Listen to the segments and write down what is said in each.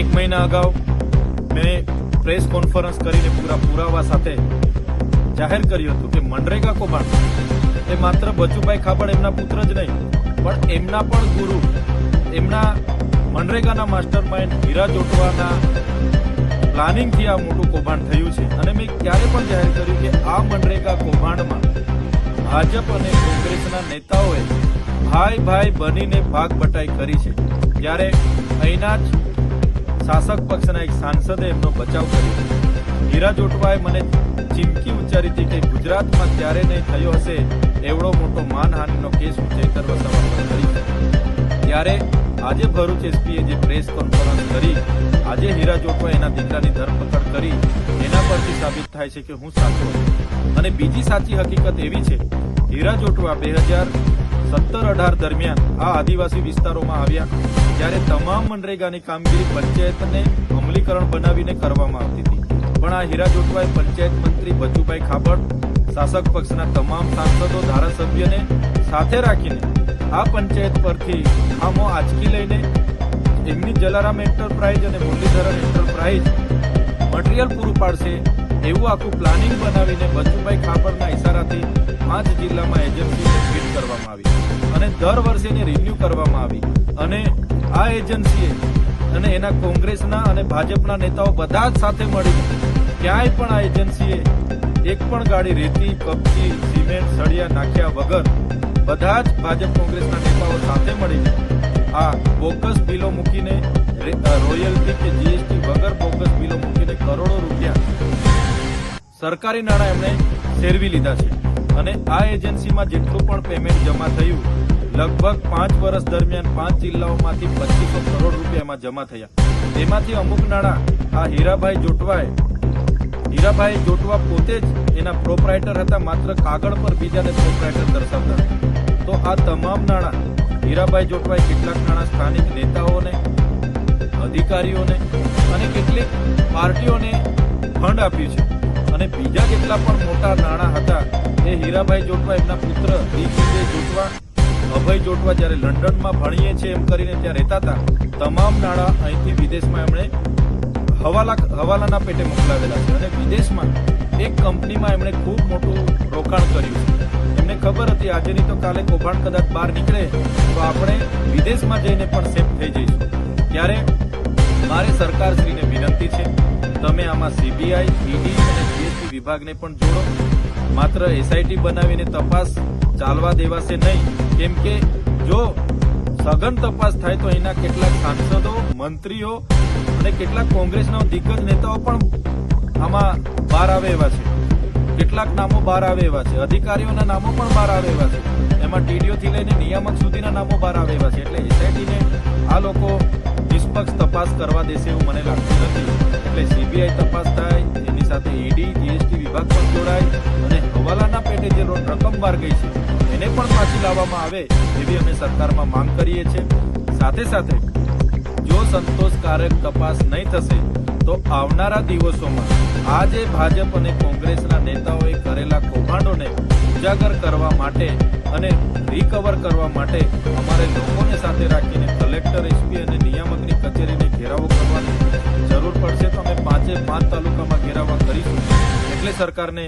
એક મહિના અગાઉ મેં પ્રેસ કોન્ફરન્સ કરીને પૂરા પુરાવા સાથે જાહેર કર્યું હતું કે મનરેગા કૌભાંડ એ માત્ર બચુભાઈ ખાબડ એમના પુત્ર જ નહીં, પણ એમના પણ ગુરુ, એમના મનરેગાના માસ્ટર માઇન્ડ હીરા જોટવાના પ્લાનિંગથી આ મોટું કૌભાંડ થયું છે. અને મેં ક્યારે પણ જાહેર કર્યું કે આ મનરેગા કૌભાંડમાં ભાજપ અને કોંગ્રેસના નેતાઓએ ભાઈ ભાઈ બનીને ભાગ બટાઈ કરી છે. જ્યારે અહીંના જ શાસક પક્ષના એક સાંસદે એમનો બચાવ કર્યો. હીરા જોટવાએ મને ચીમકી ઉચ્ચારી હતી કે ગુજરાતમાં ત્યારે નહીં થયો હશે એવડો મોટો માનહાનિનો કેસ હું ચેતર વસાવા કરી ત્યારે આજે ભરૂચ એસપીએ જે પ્રેસ કોન્ફરન્સ કરી, આજે હીરા જોટવા એના દીકરાની ધરપકડ કરી, એના પરથી સાબિત થાય છે કે હું સાચો અને બીજી સાચી હકીકત એવી છે, હીરા જોટવા બે હજાર સત્તર અઢાર દરમિયાન આ આદિવાસી વિસ્તારોમાં આવ્યા જ્યારે તમામ મનરેગાની કામગીરી પંચાયતને અમલીકરણ બનાવીને કરવામાં આવતી હતી. પણ આ હીરા જોટવાએ પંચાયત મંત્રી બચુભાઈ ખાબડ, શાસક પક્ષના તમામ સાંસદો, ધારાસભ્યને સાથે રાખીને આ પંચાયત પરથી ખામો આંચકી લઈને એમની જલારામ એન્ટરપ્રાઇઝ અને મુરલીધરન એન્ટરપ્રાઇઝ મટીરિયલ પૂરું પાડશે એવું આખું પ્લાનિંગ બનાવીને બચુભાઈ ખાબડના ઇશારાથી પાંચ જિલ્લામાં એજન્સીને દર વર્ષે એને રિન્યુ કરવામાં આવી. અને આ એજન્સીએ અને એના કોંગ્રેસના અને ભાજપના નેતાઓ બધા જ સાથે મળી ક્યાંય પણ આ એજન્સીએ એક પણ ગાડી રેતી કપચી સિમેન્ટ, સળિયા નાખ્યા વગર બધા જ ભાજપ કોંગ્રેસના નેતાઓ સાથે મળીને આ બોકસ બિલો મૂકીને રોયલ્ટી કે જીએસટી વગર બોકસ બિલો મૂકીને કરોડો રૂપિયા સરકારી નાણાં એમણે ફેરવી લીધા છે. અને આ એજન્સીમાં જેટલું પણ પેમેન્ટ જમા થયું, લગભગ પાંચ વર્ષ દરમિયાન પાંચ જિલ્લાઓમાંથી પચીસો કરોડ રૂપિયામાં જમા થયા. તેમાંથી અમુક નાણાં આ હીરાભાઈ જોટવાએ. હીરાભાઈ જોટવા પોતે જ એના પ્રોપરાઇટર હતા, માત્ર કાગળ પર બીજાને પ્રોપરાઇટર દર્શાવતા તો આ તમામ નાણાં હીરાભાઈ જોટવાએ કેટલાક નાણાં સ્થાનિક નેતાઓને, અધિકારીઓને અને કેટલીક પાર્ટીઓને ફંડ આપ્યું છે. અને બીજા જેટલા પણ મોટા નાણાં હતા, એ હીરાભાઈ જોટવા, એમના પુત્ર દિગ્વિજય જોટવા, અભય જોટવા જ્યારે લંડનમાં ભણીએ છીએ એમ કરીને ત્યાં રહેતા હતા, તમામ નાણાં અહીંથી વિદેશમાં એમણે હવાલા હવાલાના પેટે મોકલાવેલા છે. અને વિદેશમાં એક કંપનીમાં એમણે ખૂબ મોટું રોકાણ કર્યું છે. એમને ખબર હતી આજે નહીં તો કાલે કૌભાંડ કદાચ બહાર નીકળે, તો આપણે વિદેશમાં જઈને પણ સેફ થઈ જઈશું. ત્યારે મારે સરકારશ્રીને વિનંતી છે, તમે આમાં સીબીઆઈ ઈડી અને જીએસટી વિભાગને પણ જોડો. માત્ર એસઆઈટી બનાવીને તપાસ ચાલવા દેવાશે નહીં. કેમ કે જો સઘન તપાસ થાય તો અહીંના કેટલાક સાંસદો, મંત્રીઓ અને કેટલાક કોંગ્રેસના દિગ્ગજ નેતાઓ પણ આમાં બહાર આવે એવા છે. કેટલાક નામો બહાર આવે એવા છે. અધિકારીઓના નામો પણ બહાર આવે એવા છે. એમાં ટીડીઓથી લઈને નિયામક સુધીના નામો બહાર આવે એવા છે. એટલે એસઆઈટીને આ લોકો નિષ્પક્ષ તપાસ કરવા દેશે એવું મને લાગતું નથી. એટલે સીબીઆઈ એની સાથે ઈડી, જીએસટી વિભાગ પણ જોડાય અને હવાલાના પેટે જે રો- રકમ ગઈ છે, એને પણ પાછી લાવવામાં આવે એવી અમે સરકારમાં માંગ કરીએ છીએ. સાથે સાથે, જો સંતોષકારક તપાસ નહીં થશે, તો આવનારા દિવસોમાં આ જે ભાજપ અને કોંગ્રેસના નેતાઓએ કરેલા કૌભાંડોને ઉજાગર કરવા માટે અને રિકવર કરવા માટે અમારે લોકોને સાથે રાખીને અમે પાંચે તાલુકામાં ઘેરાવા કરીશું. એટલે સરકારને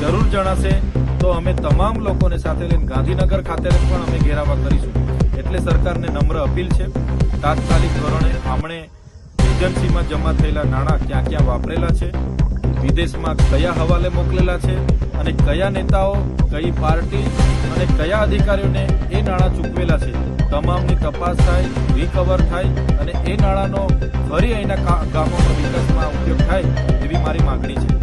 જરૂર જણાશે તો અમે તમામ લોકોને સાથે લઈને ગાંધીનગર ખાતે પણ અમે ઘેરાવા કરીશું. એટલે સરકારને નમ્ર અપીલ છે. તાત્કાલિક ધોરણે આમણે એજન્સીમાં જમા થયેલા નાણાં ક્યાં ક્યાં વાપરેલા છે વિદેશમાં કયા હવાલે મોકલેલા છે અને કયા નેતાઓ, કઈ પાર્ટી અને કયા અધિકારીઓને એ નાણાં ચૂકવેલા છે. તમામની તપાસ થાય રિકવર થાય અને એ નાણાંનો ફરી અહીંના ગામોમાં વિકાસમાં ઉપયોગ થાય એવી મારી માંગણી છે.